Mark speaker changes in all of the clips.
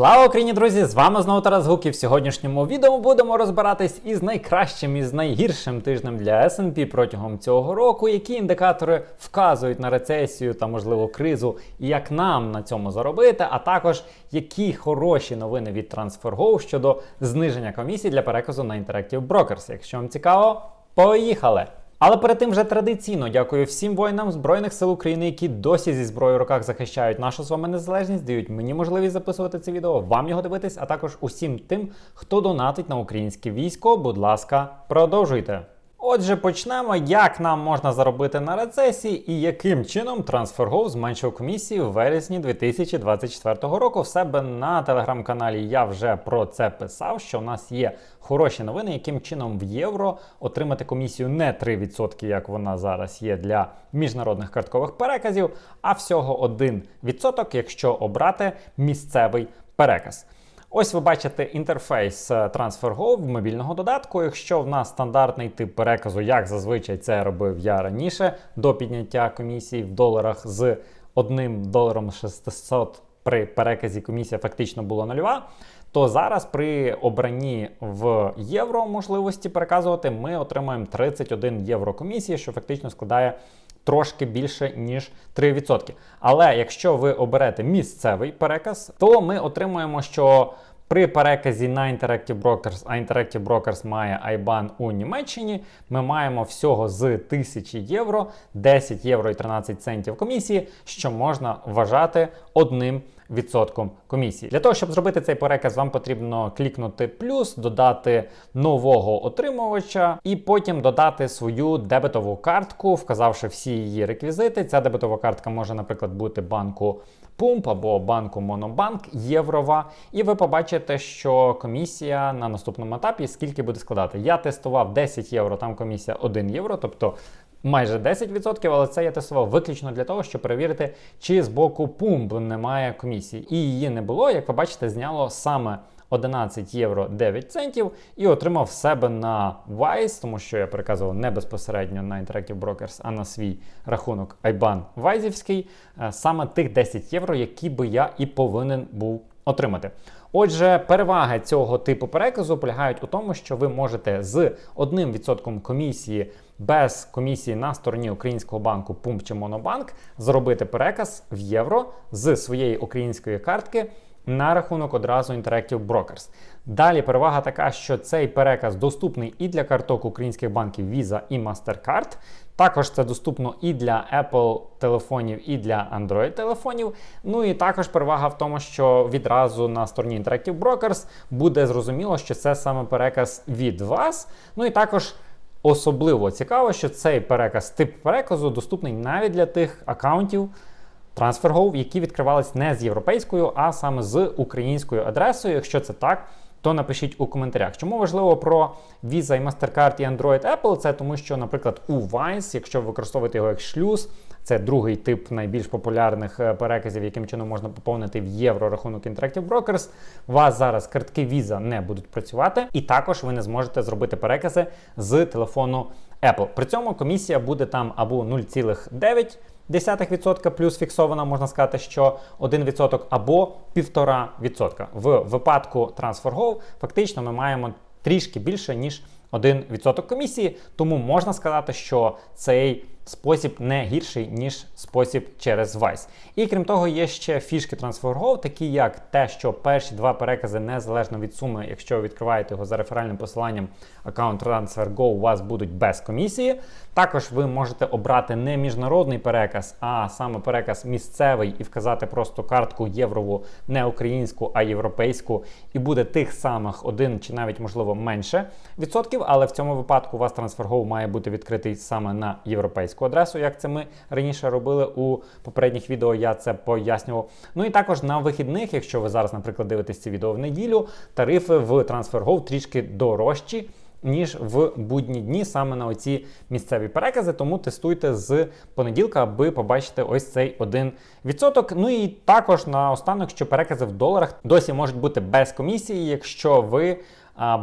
Speaker 1: Слава Україні, друзі! З вами знову Тарас Гук і в сьогоднішньому відео будемо розбиратись із найкращим і з найгіршим тижнем для S&P протягом цього року, які індикатори вказують на рецесію та можливо кризу, і як нам на цьому заробити, а також які хороші новини від TransferGo щодо зниження комісій для переказу на Interactive Brokers. Якщо вам цікаво, поїхали! Але перед тим вже традиційно дякую всім воїнам Збройних сил України, які досі зі зброєю в руках захищають нашу з вами незалежність, дають мені можливість записувати це відео, вам його дивитись, а також усім тим, хто донатить на українське військо. Будь ласка, продовжуйте. Отже, почнемо, як нам можна заробити на рецесії і яким чином TransferGo зменшив комісії в вересні 2024 року. В себе на телеграм-каналі я вже про це писав, що в нас є хороші новини, яким чином в євро отримати комісію не 3%, як вона зараз є для міжнародних карткових переказів, а всього 1%, якщо обрати місцевий переказ. Ось ви бачите інтерфейс е, TransferGo в мобільного додатку. Якщо в нас стандартний тип переказу, як зазвичай це робив я раніше, до підняття комісії в доларах з 1 доларом 600 при переказі комісія фактично була нульова. То зараз при обранні в євро можливості переказувати ми отримаємо 31 євро комісії, що фактично складає трошки більше ніж 3%. Але якщо ви оберете місцевий переказ, то ми отримуємо, що при переказі на Interactive Brokers, а Interactive Brokers має IBAN у Німеччині, ми маємо всього з 1000 євро 10 євро і 13 центів комісії, що можна вважати одним відсотком комісії. Для того, щоб зробити цей переказ, вам потрібно клікнути плюс, додати нового отримувача і потім додати свою дебетову картку, вказавши всі її реквізити. Ця дебетова картка може, наприклад, бути банку Пумп або банку Монобанк Єврова. І ви побачите, що комісія на наступному етапі скільки буде складати. Я тестував 10 євро, там комісія 1 євро, тобто майже 10%, але це я тестував виключно для того, щоб перевірити, чи з боку пумп немає комісії. І її не було, як ви бачите, зняло саме 11 євро 9 центів і отримав себе на Wise, тому що я переказував не безпосередньо на Interactive Brokers, а на свій рахунок IBAN Вайзівський, е, саме тих 10 євро, які би я і повинен був отримати. Отже, переваги цього типу переказу полягають у тому, що ви можете з 1% комісії без комісії на стороні українського банку Пумп чи Монобанк зробити переказ в євро з своєї української картки на рахунок одразу Interactive Brokers. Далі перевага така, що цей переказ доступний і для карток українських банків Visa і MasterCard. Також це доступно і для Apple телефонів, і для Android телефонів. Ну і також перевага в тому, що відразу на стороні Interactive Brokers буде зрозуміло, що це саме переказ від вас. Ну і також. Особливо цікаво, що цей переказ, тип переказу доступний навіть для тих аккаунтів TransferGo, які відкривались не з європейською, а саме з українською адресою. Якщо це так, то напишіть у коментарях. Чому важливо про Visa і MasterCard і Android Apple? Це тому, що, наприклад, у Vice, якщо ви використовуєте його як шлюз, це другий тип найбільш популярних е, переказів, яким чином можна поповнити в євро рахунок Interactive Brokers. У вас зараз картки Visa не будуть працювати, і також ви не зможете зробити перекази з телефону Apple. При цьому комісія буде там або 0,9%, 0,1% плюс фіксована, можна сказати, що 1% або 1,5%. В випадку TransferGo фактично ми маємо трішки більше, ніж 1% комісії, тому можна сказати, що цей спосіб не гірший, ніж спосіб через Vice. І крім того, є ще фішки TransferGo, такі як те, що перші два перекази незалежно від суми, якщо ви відкриваєте його за реферальним посиланням аккаунт TransferGo, у вас будуть без комісії. Також ви можете обрати не міжнародний переказ, а саме переказ місцевий і вказати просто картку єврову, не українську, а європейську, і буде тих самих один чи навіть можливо менше відсотків. Але в цьому випадку у вас TransferGo має бути відкритий саме на європейську адресу, як це ми раніше робили у попередніх відео. Я це пояснював. Ну і також на вихідних, якщо ви зараз, наприклад, дивитесь це відео в неділю, тарифи в TransferGo трішки дорожчі. Ніж в будні дні саме на оці місцеві перекази, тому тестуйте з понеділка, аби побачити ось цей 1%. Ну і також наостанок, що перекази в доларах досі можуть бути без комісії, якщо ви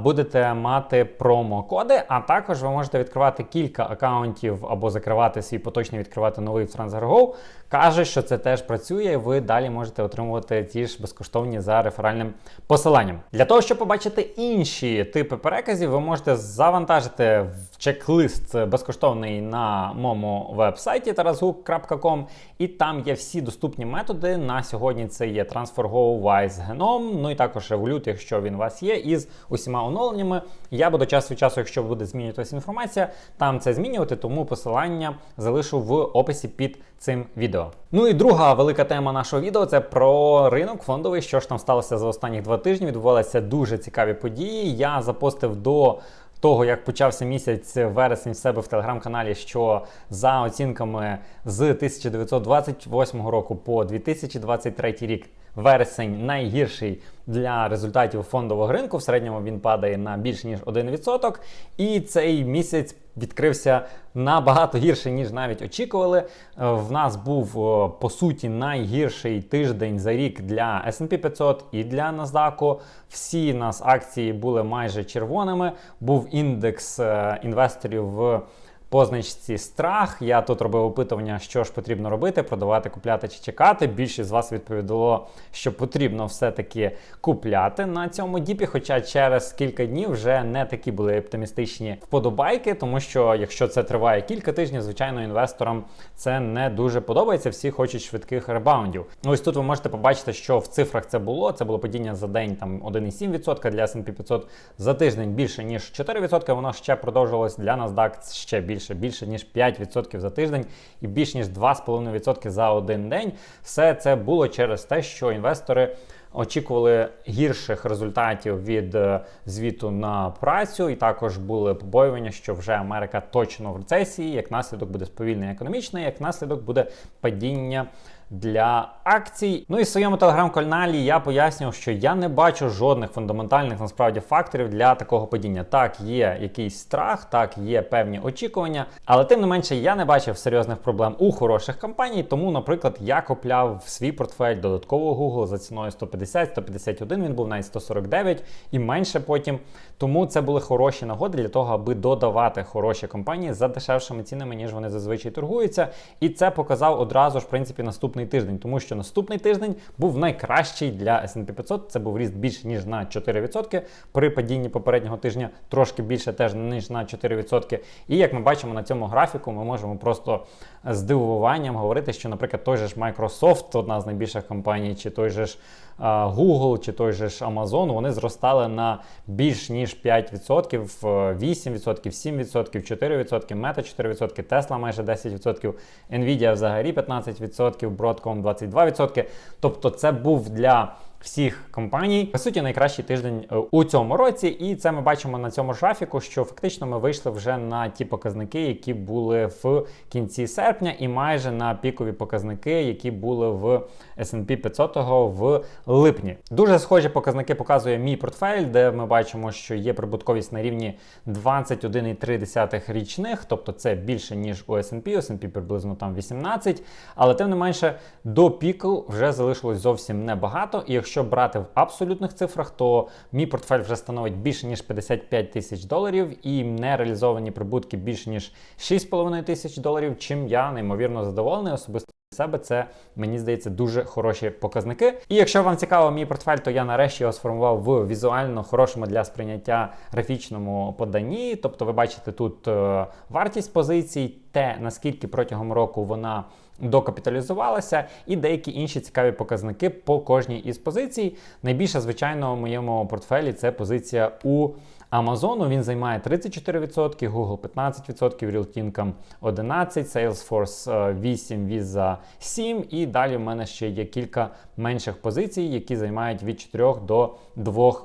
Speaker 1: будете мати промокоди, а також ви можете відкривати кілька акаунтів або закривати свій поточний, відкривати новий в TransferGo. Каже, що це теж працює, і ви далі можете отримувати ті ж безкоштовні за реферальним посиланням. Для того, щоб побачити інші типи переказів, ви можете завантажити в чек-лист безкоштовний на моєму веб-сайті tarasguk.com, і там є всі доступні методи. На сьогодні це є TransferGo, Wise, Genome, ну і також Revolut, якщо він у вас є, із усіма оновленнями. Я буду час від часу, якщо буде змінюватися інформація, там це змінювати, тому посилання залишу в описі під цим відео. Ну і друга велика тема нашого відео це про ринок фондовий. Що ж там сталося за останні два тижні? Відбувалися дуже цікаві події. Я запостив до. Того, як почався місяць вересень в себе в телеграм-каналі, що за оцінками з 1928 року по 2023 рік вересень найгірший для результатів фондового ринку. В середньому він падає на більше ніж 1%. І цей місяць відкрився набагато гірше, ніж навіть очікували. Е, В нас був по суті найгірший тиждень за рік для S&P 500 і для NASDAQ. Всі нас акції були майже червоними. Був індекс е, інвесторів в позначці страх. Я тут робив опитування, що ж потрібно робити: продавати, купляти чи чекати. Більшість з вас відповідало, що потрібно все-таки купляти на цьому діпі. Хоча через кілька днів вже не такі були оптимістичні вподобайки, тому що якщо це триває кілька тижнів, звичайно, інвесторам це не дуже подобається. Всі хочуть швидких ребаундів. Ось тут ви можете побачити, що в цифрах це було. Це було падіння за день там 1,7% для S&P 500, за тиждень більше ніж 4%. Воно ще продовжувалось для NASDAQ ще більше більше, більше ніж 5% за тиждень і більш ніж 2,5% за один день. Все це було через те, що інвестори. Очікували гірших результатів від е, звіту на працю, і також були побоювання, що вже Америка точно в рецесії, як наслідок буде сповільнення економічне, як наслідок буде падіння для акцій. Ну і в своєму телеграм-каналі я пояснював, що я не бачу жодних фундаментальних насправді факторів для такого падіння. Так, є якийсь страх, так є певні очікування, але тим не менше я не бачив серйозних проблем у хороших компаній. Тому, наприклад, я купляв в свій портфель додатково Google за ціною 150-151, Він був навіть 149 і менше потім. Тому це були хороші нагоди для того, аби додавати хороші компанії за дешевшими цінами, ніж вони зазвичай торгуються. І це показав одразу ж в принципі наступний тиждень, тому що наступний тиждень був найкращий для S&P 500. Це був ріст більше ніж на 4%. При падінні попереднього тижня трошки більше теж ніж на 4%. І як ми бачимо на цьому графіку, ми можемо просто з дивуванням говорити, що, наприклад, той же ж Microsoft, одна з найбільших компаній, чи той же ж Google, чи той же ж Amazon, вони зростали на більш ніж 5%, 8%, 7%, 4%, Meta 4%, Tesla майже 10%, Nvidia взагалі 15%, Broadcom 22%. Тобто це був для всіх компаній. По суті, найкращий тиждень е, у цьому році, і це ми бачимо на цьому графіку, що фактично ми вийшли вже на ті показники, які були в кінці серпня, і майже на пікові показники, які були в S&P 500 в липні. Дуже схожі показники показує мій портфель, де ми бачимо, що є прибутковість на рівні 21,3 річних, тобто це більше ніж у S&P, у S&P приблизно там 18, але тим не менше до піку вже залишилось зовсім небагато. І якщо брати в абсолютних цифрах, то мій портфель вже становить більше ніж 55 тисяч доларів, і нереалізовані прибутки більше ніж 6,5 тисяч доларів, чим я неймовірно задоволений особисто. Себе це мені здається дуже хороші показники. І якщо вам цікаво мій портфель, то я нарешті його сформував в візуально хорошому для сприйняття графічному поданні. Тобто, ви бачите тут е, вартість позицій, те наскільки протягом року вона докапіталізувалася, і деякі інші цікаві показники по кожній із позицій. Найбільше, звичайно, в моєму портфелі це позиція у Amazon. Він займає 34%, Google 15%, Realty 11%, Salesforce 8%, Visa 7%. І далі в мене ще є кілька менших позицій, які займають від 4 до 2%.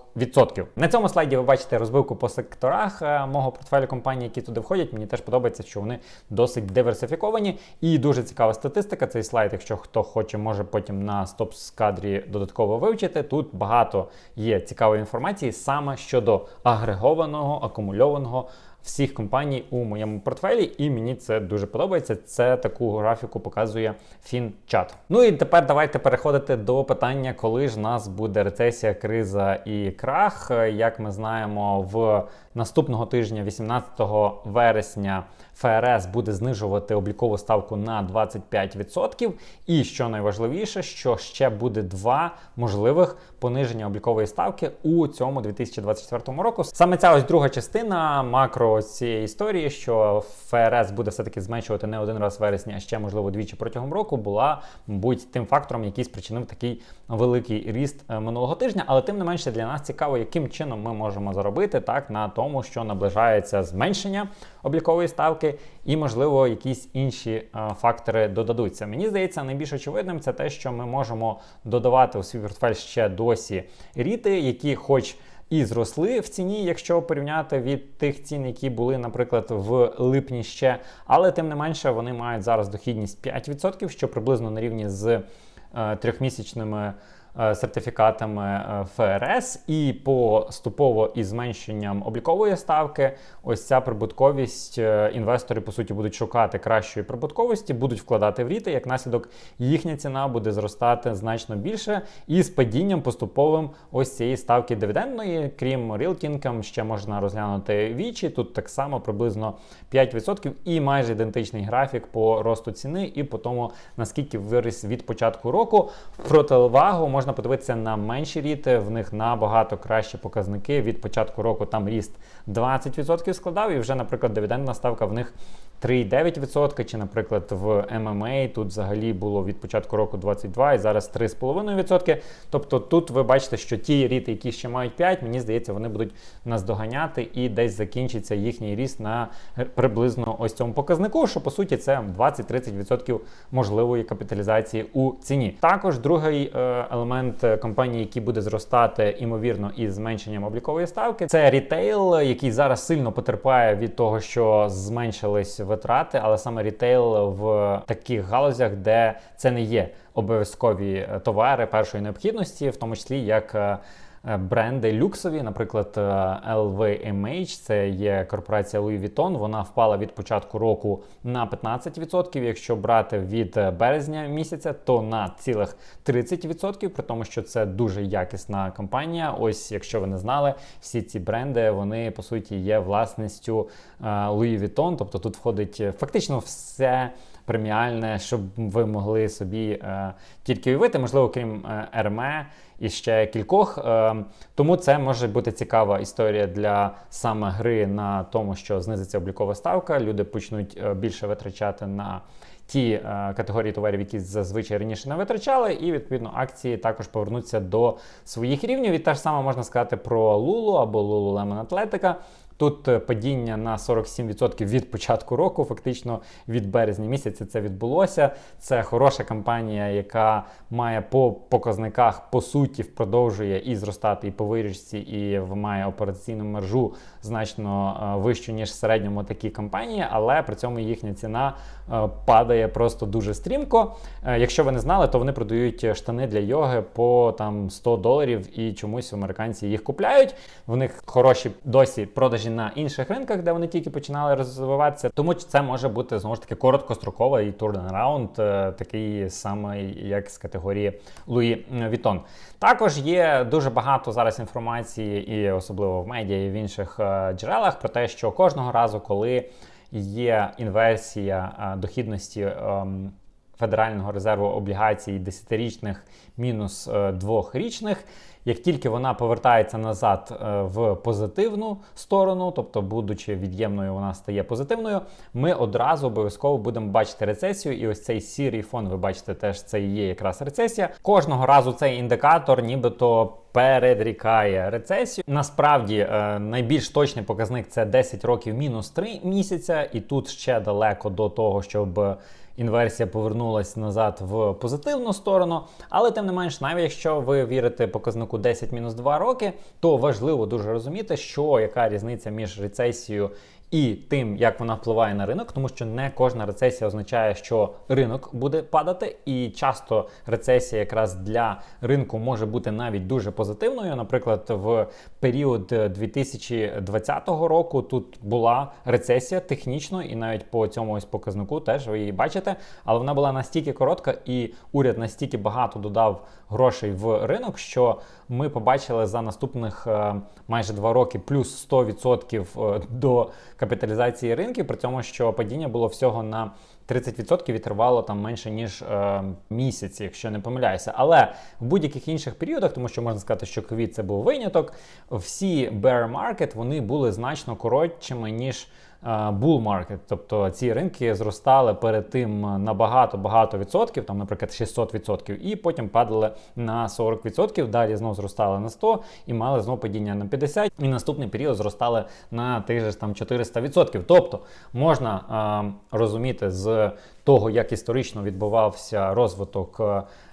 Speaker 1: На цьому слайді ви бачите розбивку по секторах е, мого портфелю компаній, які туди входять. Мені теж подобається, що вони досить диверсифіковані. І дуже цікава статистика. Цей слайд, якщо хто хоче, може потім на стоп-кадрі додатково вивчити. Тут багато є цікавої інформації саме щодо агрегованого, акумульованого всіх компаній у моєму портфелі, і мені це дуже подобається. Це таку графіку показує фінчат. Ну і тепер давайте переходити до питання, коли ж нас буде рецесія, криза і крах. Як ми знаємо, в наступного тижня, 18 вересня, ФРС буде знижувати облікову ставку на 25%. І що найважливіше, що ще буде два можливих пониження облікової ставки у цьому 2024 року. Саме ця ось друга частина макро цієї історії, що ФРС буде все-таки зменшувати не один раз в вересні, а ще можливо двічі протягом року, була мабуть тим фактором, який спричинив такий великий ріст е, минулого тижня. Але тим не менше для нас цікаво, яким чином ми можемо заробити так на тому, що наближається зменшення облікової ставки, і можливо якісь інші е, фактори додадуться. Мені здається, найбільш очевидним це те, що ми можемо додавати у свій портфель ще досі ріти, які, хоч і зросли в ціні, якщо порівняти від тих цін, які були, наприклад, в липні ще, але тим не менше вони мають зараз дохідність 5%, що приблизно на рівні з е, трьохмісячними. Сертифікатами е, ФРС, і поступово із зменшенням облікової ставки, ось ця прибутковість е, інвестори по суті будуть шукати кращої прибутковості, будуть вкладати в ріти. Як наслідок їхня ціна буде зростати значно більше, і з падінням поступовим ось цієї ставки дивідендної, крім Real ще можна розглянути вічі. Тут так само приблизно 5% і майже ідентичний графік по росту ціни, і по тому наскільки виріс від початку року. В противагу можна можна подивитися на менші ріти, в них набагато кращі показники. Від початку року там ріст 20% складав, і вже, наприклад, дивідендна ставка в них 3,9%, чи, наприклад, в MMA тут взагалі було від початку року 22 і зараз 3,5%. Тобто тут ви бачите, що ті ріти, які ще мають 5, мені здається, вони будуть нас доганяти і десь закінчиться їхній ріст на приблизно ось цьому показнику, що по суті це 20-30% можливої капіталізації у ціні. Також другий е, елемент компанії, який буде зростати імовірно із зменшенням облікової ставки, це рітейл, який зараз сильно потерпає від того, що зменшились витрати, але саме рітейл в таких галузях, де це не є обов'язкові е, товари першої необхідності, в тому числі як. Е, бренди люксові, наприклад, LVMH, е, це є корпорація Louis Vuitton, Вона впала від початку року на 15%. Якщо брати від е, березня місяця, то на цілих 30%, при тому, що це дуже якісна компанія. Ось, якщо ви не знали, всі ці бренди вони по суті є власністю Louis Vuitton, тобто тут входить фактично все преміальне, щоб ви могли собі е, тільки уявити, можливо, крім е, Ерме і ще кількох. Е, тому це може бути цікава історія для саме гри на тому, що знизиться облікова ставка. Люди почнуть е, більше витрачати на. Ті е, категорії товарів, які зазвичай раніше не витрачали, і відповідно акції також повернуться до своїх рівнів. І те ж саме можна сказати про Lulu або Lululemon Athletica. Тут е, падіння на 47% від початку року, фактично від березня місяця це відбулося. Це хороша компанія, яка має по показниках по суті продовжує і зростати і по вирічці, і має операційну мержу значно е, вищу, ніж в середньому такі компанії, але при цьому їхня ціна е, падає просто дуже стрімко. Якщо ви не знали, то вони продають штани для йоги по там 100 доларів і чомусь американці їх купляють. В них хороші досі продажі на інших ринках, де вони тільки починали розвиватися. Тому це може бути знову ж таки короткостроковий турнераунд, такий самий, як з категорії Луї Вітон. Також є дуже багато зараз інформації, і особливо в медіа і в інших е, джерелах, про те, що кожного разу, коли є інверсія е, дохідності. Федерального резерву облігацій десятирічних мінус е, двохрічних. Як тільки вона повертається назад е, в позитивну сторону, тобто, будучи від'ємною, вона стає позитивною, ми одразу обов'язково будемо бачити рецесію. І ось цей сірий фон, ви бачите, теж це і є якраз рецесія. Кожного разу цей індикатор, нібито. Передрікає рецесію. Насправді е, найбільш точний показник це 10 років мінус 3 місяця, і тут ще далеко до того, щоб інверсія повернулася назад в позитивну сторону. Але тим не менш, навіть якщо ви вірите показнику 10-2 роки, то важливо дуже розуміти, що яка різниця між рецесією і тим, як вона впливає на ринок, тому що не кожна рецесія означає, що ринок буде падати, і часто рецесія якраз для ринку може бути навіть дуже позитивною. Наприклад, в період 2020 року тут була рецесія технічно, і навіть по цьому ось показнику теж ви її бачите, але вона була настільки коротка, і уряд настільки багато додав грошей в ринок, що ми побачили за наступних е, майже два роки плюс 100% е, до капіталізації ринків, при тому, що падіння було всього на 30% і тривало там менше ніж е, місяць, якщо не помиляюся. Але в будь-яких інших періодах, тому що можна сказати, що ковід це був виняток, всі bear market вони були значно коротшими ніж bull market, тобто ці ринки зростали перед тим на багато-багато відсотків, там, наприклад, 600 відсотків, і потім падали на 40 відсотків. Далі знову зростали на 100 і мали знову падіння на 50, і наступний період зростали на тих же там 400 відсотків. Тобто можна а, розуміти з того, як історично відбувався розвиток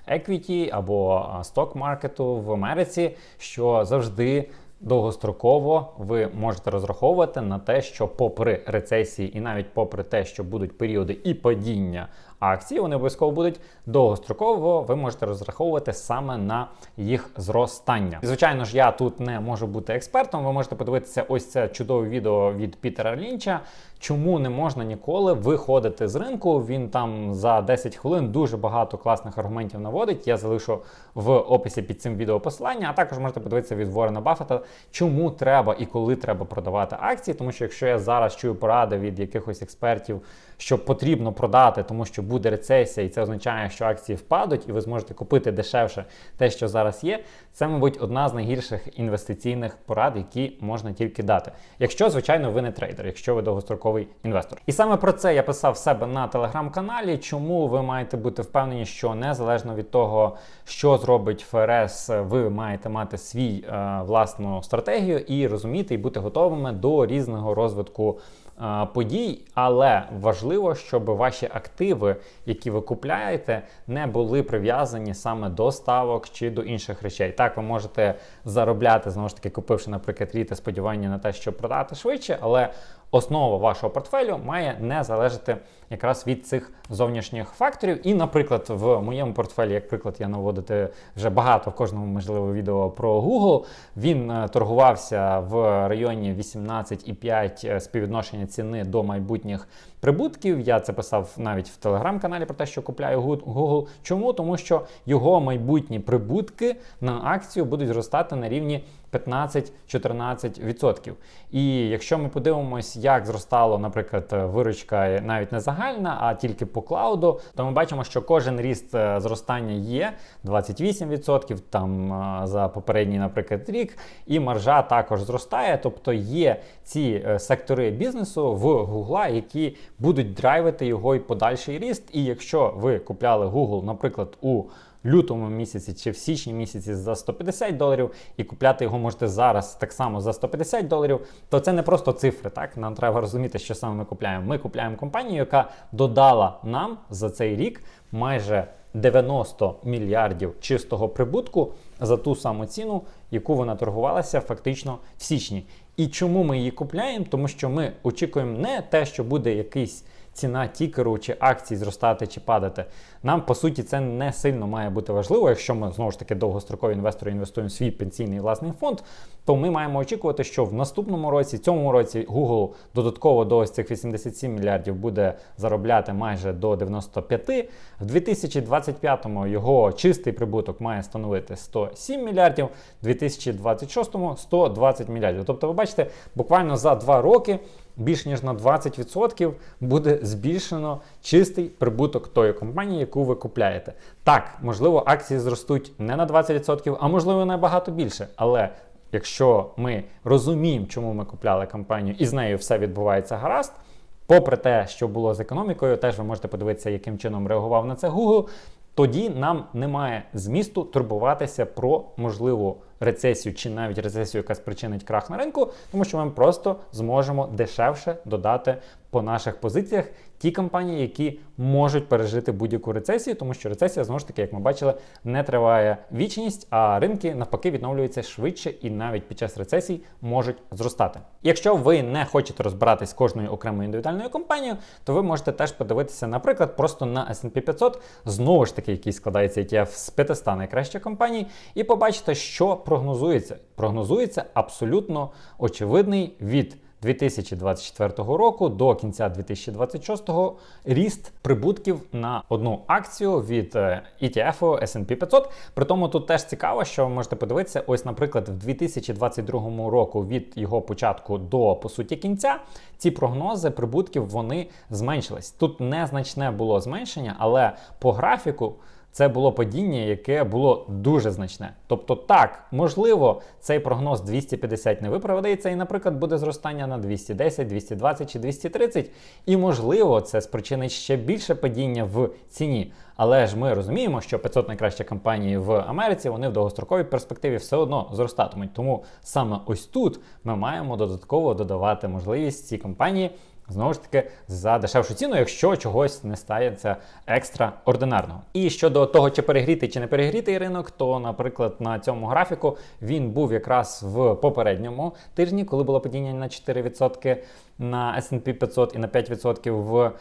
Speaker 1: equity або сток маркету в Америці, що завжди довгостроково ви можете розраховувати на те, що попри рецесії, і навіть попри те, що будуть періоди і падіння акцій, вони обов'язково будуть довгостроково. Ви можете розраховувати саме на їх зростання. І, звичайно ж, я тут не можу бути експертом. Ви можете подивитися ось це чудове відео від Пітера Лінча. Чому не можна ніколи виходити з ринку? Він там за 10 хвилин дуже багато класних аргументів наводить. Я залишу в описі під цим відео посилання, а також можете подивитися від Ворена Баффета, чому треба і коли треба продавати акції. Тому що якщо я зараз чую поради від якихось експертів, що потрібно продати, тому що буде рецесія, і це означає, що акції впадуть, і ви зможете купити дешевше те, що зараз є. Це, мабуть, одна з найгірших інвестиційних порад, які можна тільки дати. Якщо, звичайно, ви не трейдер, якщо ви довгостроковий інвестор. І саме про це я писав в себе на телеграм-каналі. Чому ви маєте бути впевнені, що незалежно від того, що зробить ФРС, ви маєте мати свій е, власну стратегію і розуміти, і бути готовими до різного розвитку подій, але важливо, щоб ваші активи, які ви купляєте, не були прив'язані саме до ставок чи до інших речей. Так, ви можете заробляти знову ж таки, купивши, наприклад, ріти сподівання на те, щоб продати швидше, але основа вашого портфелю має не залежати якраз від цих зовнішніх факторів. І, наприклад, в моєму портфелі, як приклад, я наводити вже багато в кожному можливо відео про Google. Він е, торгувався в районі 18,5 е, співвідношення ціни до майбутніх прибутків. Я це писав навіть в телеграм-каналі про те, що купляю Google. Чому? Тому що його майбутні прибутки на акцію будуть зростати на рівні 15-14%. І якщо ми подивимось, як зростало, наприклад, виручка навіть не загальна, а тільки по клауду, то ми бачимо, що кожен ріст е, зростання є 28% там е, за попередній, наприклад, рік, і маржа також зростає. Тобто є ці е, сектори бізнесу в Google, які будуть драйвити його і подальший ріст. І якщо ви купляли Google, наприклад, у лютому місяці чи в січні місяці за 150 доларів, і купляти його можете зараз так само за 150 доларів, то це не просто цифри. Так нам треба розуміти, що саме ми купляємо. Ми купляємо компанію, яка додала нам за цей рік майже 90 мільярдів чистого прибутку за ту саму ціну, яку вона торгувалася фактично в січні. І чому ми її купляємо? Тому що ми очікуємо не те, що буде якийсь ціна тікеру чи акцій зростати чи падати. Нам, по суті, це не сильно має бути важливо. Якщо ми знову ж таки довгострокові інвестори інвестуємо в свій пенсійний власний фонд, то ми маємо очікувати, що в наступному році, цьому році, Google додатково до ось цих 87 мільярдів буде заробляти майже до 95. В 2025-му його чистий прибуток має становити 107 мільярдів, в 2026-му 120 мільярдів. Тобто, ви бачите, буквально за два роки більш ніж на 20% буде збільшено чистий прибуток тої компанії, яку ви купляєте. Так, можливо, акції зростуть не на 20%, а можливо набагато більше. Але якщо ми розуміємо, чому ми купляли компанію, і з нею все відбувається гаразд. Попри те, що було з економікою, теж ви можете подивитися, яким чином реагував на це Google. Тоді нам немає змісту турбуватися про можливу рецесію чи навіть рецесію, яка спричинить крах на ринку, тому що ми просто зможемо дешевше додати по наших позиціях ті компанії, які можуть пережити будь-яку рецесію, тому що рецесія знову ж таки, як ми бачили, не триває вічність, а ринки навпаки відновлюються швидше і навіть під час рецесій можуть зростати. Якщо ви не хочете розбиратись кожною окремою індивідуальною компанією, то ви можете теж подивитися, наприклад, просто на S&P 500, знову ж таки, який складається ETF з 500 найкращих компаній, і побачите, що прогнозується. Прогнозується абсолютно очевидний від 2024 року до кінця 2026 ріст прибутків на одну акцію від ETF S&P 500. При тому тут теж цікаво, що ви можете подивитися, ось, наприклад, в 2022 року від його початку до по суті кінця ці прогнози прибутків вони зменшились. Тут незначне було зменшення, але по графіку. Це було падіння, яке було дуже значне. Тобто, так, можливо, цей прогноз 250 не виправдається, і, наприклад, буде зростання на 210, 220 чи 230. І, можливо, це спричинить ще більше падіння в ціні. Але ж ми розуміємо, що 500 найкращих компаній в Америці вони в довгостроковій перспективі все одно зростатимуть. Тому саме ось тут ми маємо додатково додавати можливість ці компанії Знову ж таки, за дешевшу ціну, якщо чогось не стається екстраординарного. І щодо того, чи перегрітий чи не перегрітий ринок, то, наприклад, на цьому графіку він був якраз в попередньому тижні, коли було падіння на 4% на S&P 500 і на 5% в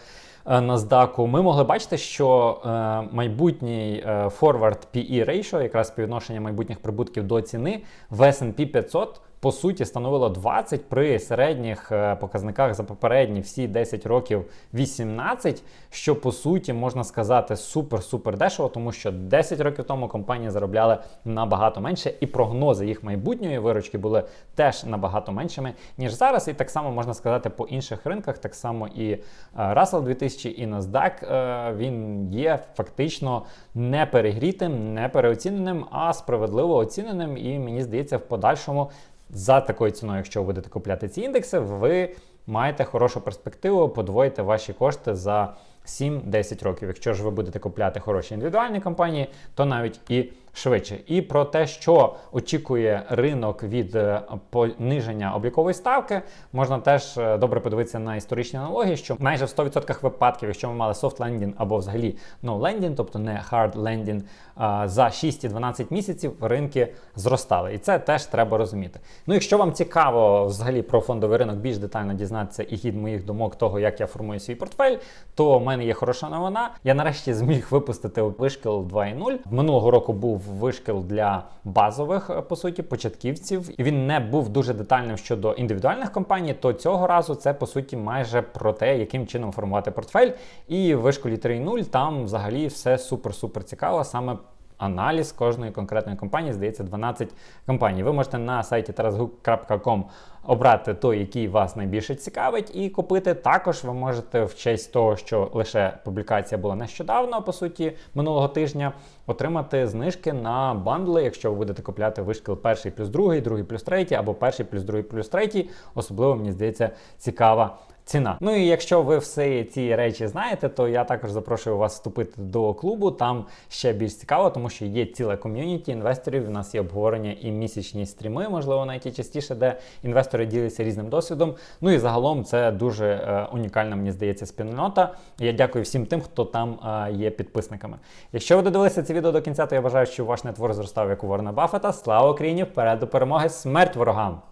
Speaker 1: NASDAQ, ми могли бачити, що е, майбутній е, forward PE ratio, якраз співвідношення майбутніх прибутків до ціни в S&P 500 по суті становило 20 при середніх е, показниках за попередні всі 10 років 18, що по суті можна сказати супер-супер дешево, тому що 10 років тому компанії заробляли набагато менше, і прогнози їх майбутньої виручки були теж набагато меншими, ніж зараз. І так само можна сказати по інших ринках, так само і е, Russell 2000 і NASDAQ, е, він є фактично не перегрітим, не переоціненим, а справедливо оціненим. І мені здається, в подальшому за такою ціною, якщо ви будете купляти ці індекси, ви маєте хорошу перспективу, подвоїти ваші кошти за 7-10 років. Якщо ж ви будете купляти хороші індивідуальні компанії, то навіть і швидше. І про те, що очікує ринок від е, пониження облікової ставки, можна теж е, добре подивитися на історичні аналогії, що майже в 100% випадків, якщо ми мали soft landing або взагалі no landing, тобто не hard landing, за 6-12 місяців ринки зростали. І це теж треба розуміти. Ну, якщо вам цікаво взагалі про фондовий ринок більш детально дізнатися і хід моїх думок того, як я формую свій портфель, то в мене є хороша новина. Я нарешті зміг випустити вишкіл 2.0. Минулого року був вишкіл для базових, е, по суті, початківців, і він не був дуже детальним щодо індивідуальних компаній. То цього разу це по суті майже про те, яким чином формувати портфель. І в вишколі 3.0 там взагалі все супер-супер цікаво. Саме аналіз кожної конкретної компанії, здається, 12 компаній. Ви можете на сайті tarasguk.com обрати той, який вас найбільше цікавить, і купити. Також ви можете в честь того, що лише публікація була нещодавно, по суті, минулого тижня, отримати знижки на бандли, якщо ви будете купляти вишкіл перший плюс другий, другий плюс третій, або перший плюс другий плюс третій. Особливо, мені здається, цікава ціна. Ну і якщо ви всі ці речі знаєте, то я також запрошую вас вступити до клубу. Там ще більш цікаво, тому що є ціле ком'юніті інвесторів. У нас є обговорення і місячні стріми, можливо, навіть частіше, де інвестори діляться різним досвідом. Ну і загалом це дуже е, унікальна, мені здається, спільнота. Я дякую всім тим, хто там е, є підписниками. Якщо ви додивилися це відео до кінця, то я бажаю, що ваш нетвор зростав як у Ворона Баффета. Слава Україні! Вперед до перемоги! Смерть ворогам!